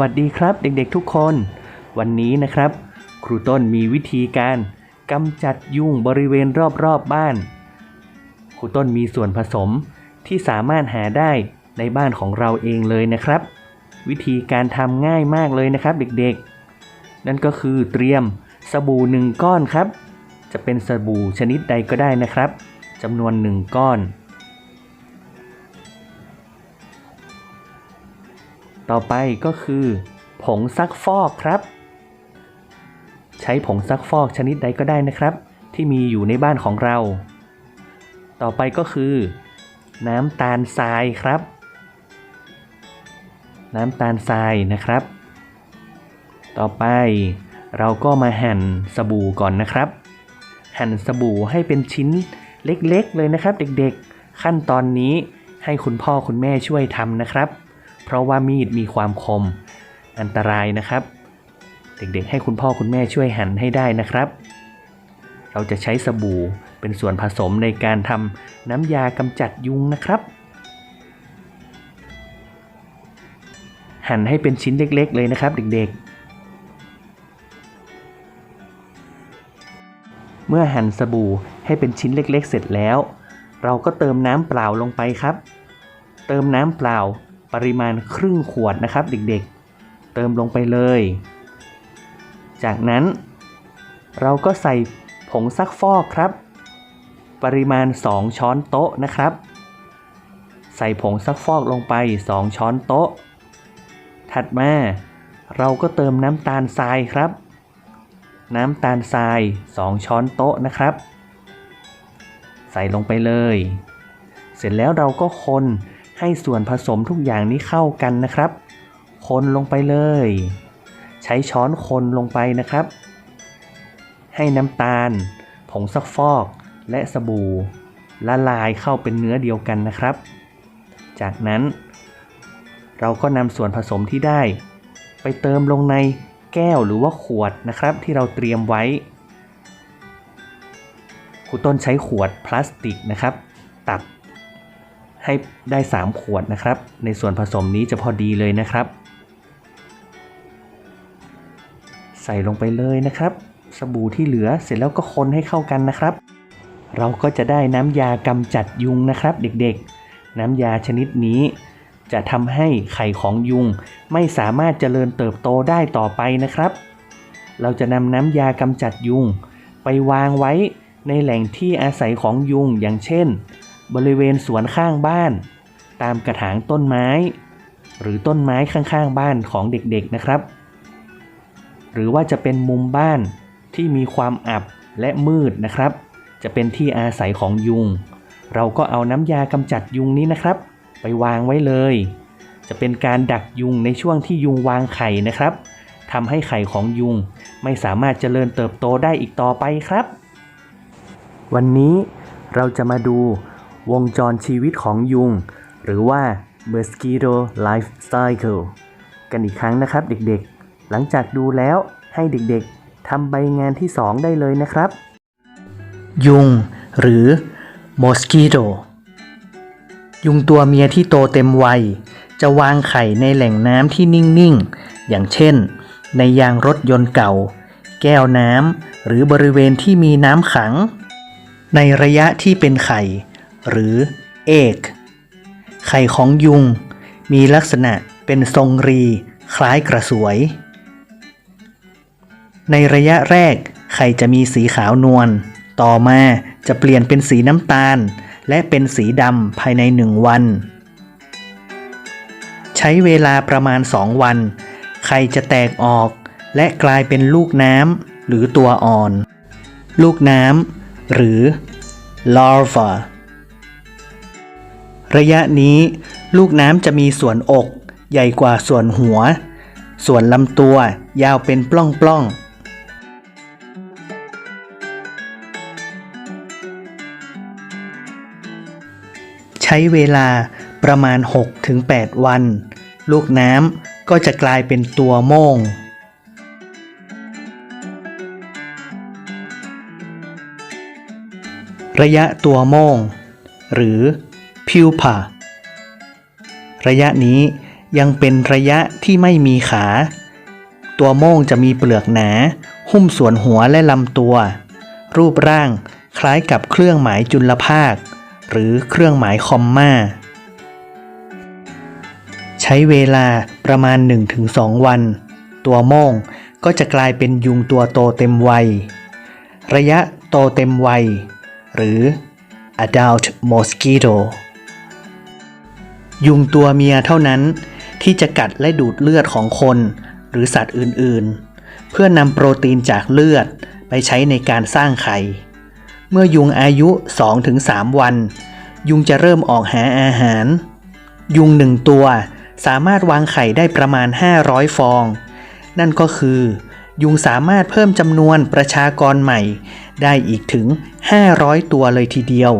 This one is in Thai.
วัสดีครับเด็กๆทุกคน วันนี้นะครับ ครูต้นมีวิธีการกำจัดยุงบริเวณรอบๆบบ้าน ครูต้นมีส่วนผสมที่สามารถหาได้ในบ้านของเราเองเลยนะครับ วิธีการทำง่ายมากเลยนะครับเด็กๆ นั่นก็คือเตรียมสบู่หนึ่งก้อนครับ จะเป็นสบู่ชนิดใดก็ได้นะครับจำนวนหนึ่งก้อน ต่อไปก็คือ ผงซักฟอกครับ ใช้ผงซักฟอกชนิดใดก็ได้นะครับ ที่มีอยู่ในบ้านของเรา ต่อไปก็คือ น้ำตาลทรายครับ น้ำตาลทรายนะครับ ต่อไปเราก็มาหั่นสบู่ก่อนนะครับ หั่นสบู่ให้เป็นชิ้นเล็กๆเลยนะครับ เด็กๆ ขั้นตอนนี้ให้คุณพ่อคุณแม่ช่วยทำนะครับ เพราะว่ามีดมีความคม อันตรายนะครับ เด็กๆ ให้คุณพ่อคุณแม่ช่วยหั่นให้ได้นะครับ เราจะใช้สบู่เป็นส่วนผสมในการทำน้ำยากำจัดยุงนะครับ หั่นให้เป็นชิ้นเล็กๆ เลยนะครับ เด็กๆเมื่อหั่นสบู่ให้เป็นชิ้นเล็กๆ เสร็จแล้ว เราก็เติมน้ำเปล่าลงไปครับ เติมน้ำเปล่า ปริมาณครึ่งขวดนะครับ เด็กๆ เติมลงไปเลย จากนั้น เราก็ใส่ผงซักฟอกครับ ปริมาณ 2 ช้อนโต๊ะนะครับ ใส่ผงซักฟอกลงไป 2 ช้อนโต๊ะ ถัดมาเราก็เติมน้ำตาลทรายครับ น้ำตาลทราย 2 ช้อนโต๊ะนะครับ ใส่ลงไปเลย เสร็จแล้วเราก็คน ให้ส่วนผสมทุกอย่างนี้เข้ากันนะครับ คนลงไปเลย ใช้ช้อนคนลงไปนะครับ ให้น้ำตาล ผงซักฟอกและสบู่ละลายเข้าเป็นเนื้อเดียวกันนะครับ จากนั้น เราก็นำส่วนผสมที่ได้ ไปเติมลงในแก้วหรือว่าขวดนะครับ ที่เราเตรียมไว้ครูต้นใช้ขวดพลาสติกนะครับ ตัก ให้ได้ 3 ขวดนะครับ ในส่วนผสมนี้จะพอดีเลยนะครับ ใส่ลงไปเลยนะครับ สบู่ที่เหลือเสร็จแล้วก็คนให้เข้ากันนะครับ เราก็จะได้น้ำยากำจัดยุงนะครับ เด็กๆ น้ำยาชนิดนี้ จะทำให้ไข่ของยุง ไม่สามารถเจริญเติบโตได้ต่อไปนะครับ เราจะนำน้ำยากำจัดยุง ไปวางไว้ในแหล่งที่อาศัยของยุงอย่างเช่น บริเวณสวนข้างบ้าน ตามกระถางต้นไม้ หรือต้นไม้ข้างๆบ้านของเด็กๆนะครับ หรือว่าจะเป็นมุมบ้านที่มีความอับและมืดนะครับ จะเป็นที่อาศัยของยุง เราก็เอาน้ำยากำจัดยุงนี้นะครับ ไปวางไว้เลย จะเป็นการดักยุงในช่วงที่ยุงวางไข่นะครับทำให้ไข่ของยุงไม่สามารถเจริญเติบโตได้อีกต่อไปครับ วันนี้เราจะมาดู วงจรชีวิตของยุง หรือว่า mosquito life cycle กันอีกครั้งนะครับเด็กๆ หลังจากดูแล้วให้เด็กๆทำใบงานที่ 2 ได้เลยนะครับ ยุง หรือ mosquito ยุงตัวเมียที่โตเต็มวัย จะวางไข่ในแหล่งน้ำที่นิ่งๆ อย่างเช่น ในยางรถยนต์เก่า แก้วน้ำหรือบริเวณที่มีน้ำขัง ในระยะที่เป็นไข่ หรือเอกไข่ของยุง มีลักษณะเป็นทรงรี คล้ายกระสวย ในระยะแรก ไข่จะมีสีขาวนวล ต่อมาจะเปลี่ยนเป็นสีน้ำตาล และเป็นสีดำภายในหนึ่งวัน ใช้เวลาประมาณ2วัน ไข่จะแตกออก และกลายเป็นลูกน้ำหรือตัวอ่อน ลูกน้ำหรือ larva ระยะนี้ลูกน้ำจะมีส่วนอก ใหญ่กว่าส่วนหัว ส่วนลำตัวยาวเป็นปล้องๆใช้เวลาประมาณ 6-8 วัน ลูกน้ำก็จะกลายเป็นตัวโม่ง ระยะตัวโม่ง หรือ pupa ระยะนี้ยังเป็นระยะที่ไม่มีขา ตัวโม่งจะมีเปลือกหนา หุ้มส่วนหัวและลำตัว รูปร่างคล้ายกับเครื่องหมายจุลภาค หรือเครื่องหมายคอมมา ใช้เวลาประมาณ 1-2 วัน ตัวโม่งก็จะกลายเป็นยุงตัวโตเต็มวัย ระยะโตเต็มวัย หรือ adult mosquito ยุงตัวเมียเท่านั้นที่จะกัดและดูดเลือดของคน หรือสัตว์อื่นๆ เพื่อนำโปรตีนจากเลือดไปใช้ในการสร้างไข่ เมื่อยุงอายุ 2-3 วัน ยุงจะเริ่มออกหาอาหาร ยุงหนึ่งตัวสามารถวางไข่ได้ประมาณ 500 ฟอง นั่นก็คือ ยุงสามารถเพิ่มจำนวนประชากรใหม่ ได้อีกถึง 500 ตัวเลยทีเดียว